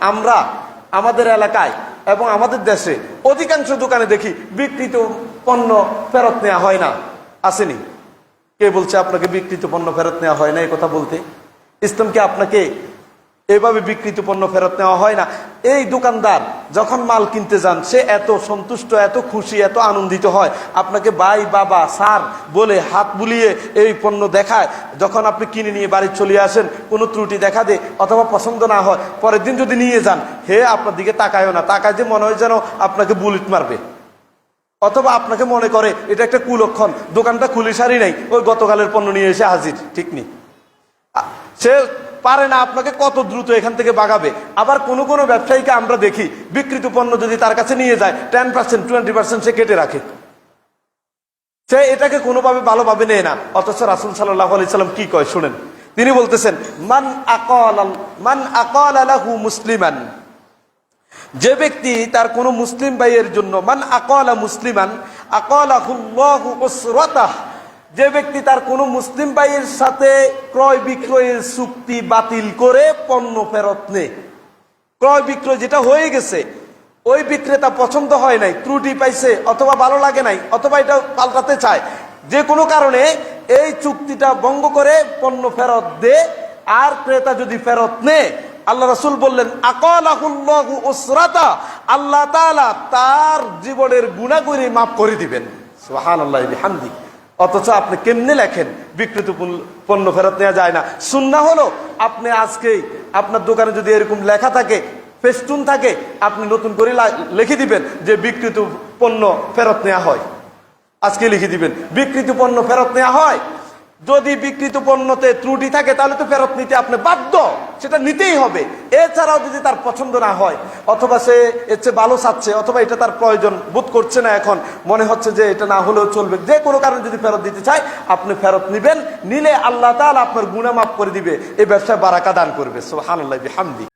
আমরা আমাদের এলাকায় এবং আমাদের দেশে অধিকাংশ দোকানে দেখি বিকৃত পণ্য ফেরত নেওয়া হয় না। আসেনি। কে বলছে আপনাকে বিকৃত পণ্য ফেরত নেওয়া হয় না এই কথা বলতে? ইসলামকে আপনাকে এভাবে বিকৃত পণ্য ফেরত নেওয়া হয় না? এই দোকানদার যখন মাল কিনতে যান, সে এত সন্তুষ্ট, এত খুশি, এত আনন্দিত হয়। আপনাকে ভাই, বাবা, স্যার বলে হাত বুলিয়ে এই পণ্য দেখায়। যখন আপনি কিনে নিয়ে বাড়ি চলে আসেন, কোনো ত্রুটি দেখা দে অথবা পছন্দ না হয়, পরের দিন যদি নিয়ে যান, হে আপনার দিকে তাকায়ও না। তাকায় যে মনে হয় যেন আপনাকে বুলেট মারবে। অথবা আপনাকে মনে করে, এটা একটা কুলক্ষণ, দোকানটা খুলি সারি নেই, ওই গতকালের পণ্য নিয়ে এসে হাজির, ঠিক নেই। সে পারে না, আপনাকে কত দ্রুত এখান থেকে বাগাবে। আবার কোনো কোনো ব্যবসায়ীকে আমরা দেখি বিকৃত পণ্য যদি তার কাছে নিয়ে যায় টেন পার্সেন্ট টোয়েন্টি পার্সেন্ট সে কেটে রাখে। সে এটাকে কোনোভাবে ভালোভাবে নেয় না। অথচ রাসুল সাল্লাহ আলি সাল্লাম কি কয়, শুনেন। তিনি বলতেছেন, মান আকল মান আকল আলাহু মুসলিমান। যে ব্যক্তি তার কোনো মুসলিম ভাইয়ের জন্য, মান আকলা মুসলিমান, আকলাহুল্লাহু যে ব্যক্তি তার কোনো মুসলিম ভাইয়ের সাথে ক্রয় বিক্রয়ের চুক্তি বাতিল করে পণ্য ফেরত নেয়। ক্রয় বিক্রয় যেটা হয়ে গেছে, ওই বিক্রেতা পছন্দ হয় নাই, ত্রুটি পাইছে অথবা ভালো লাগে নাই, অথবা এটা পাল্টাতে চায়। যে কোনো কারণে এই চুক্তিটা ভঙ্গ করে পণ্য ফেরত দে, আর ক্রেতা যদি ফেরত নে আল্লাহ রাসূল বললেন আল্লাহ তার জীবনের গুণাগুলি মাফ করে দিবেন। সুবহানাল্লাহি বিহামদি অথচ আপনি কেমনে লেখেন? বিকৃত পণ্য ফেরত নেওয়া যায় না। সুন্না হলো, আপনি আজকেই আপনার দোকানে যদি এরকম লেখা থাকে, ফেস্টুন থাকে, আপনি নতুন করে লিখে দিবেন যে বিকৃত পণ্য ফেরত নেওয়া হয়। আজকে লিখে দিবেন, বিকৃত পণ্য ফেরত নেওয়া হয় যদি বিকৃত পণ্যতে ত্রুটি থাকে, তাহলে তো ফেরত নিতে আপনি বাধ্য। সেটা নিতেই হবে। এছাড়াও যদি তার পছন্দ না হয়, অথবা সে এর চেয়ে ভালো চাচ্ছে, অথবা এটা তার প্রয়োজন বোধ করছে না এখন, মনে হচ্ছে যে এটা না হলেও চলবে। যে কোনো কারণে যদি ফেরত দিতে চায়, আপনি ফেরত নিবেন। নিলে আল্লাহ তাল আপনার গুণা মাফ করে দিবে। এই ব্যবসায় বারাকা দান করবে। সব সোহানুল্লাহ হামদি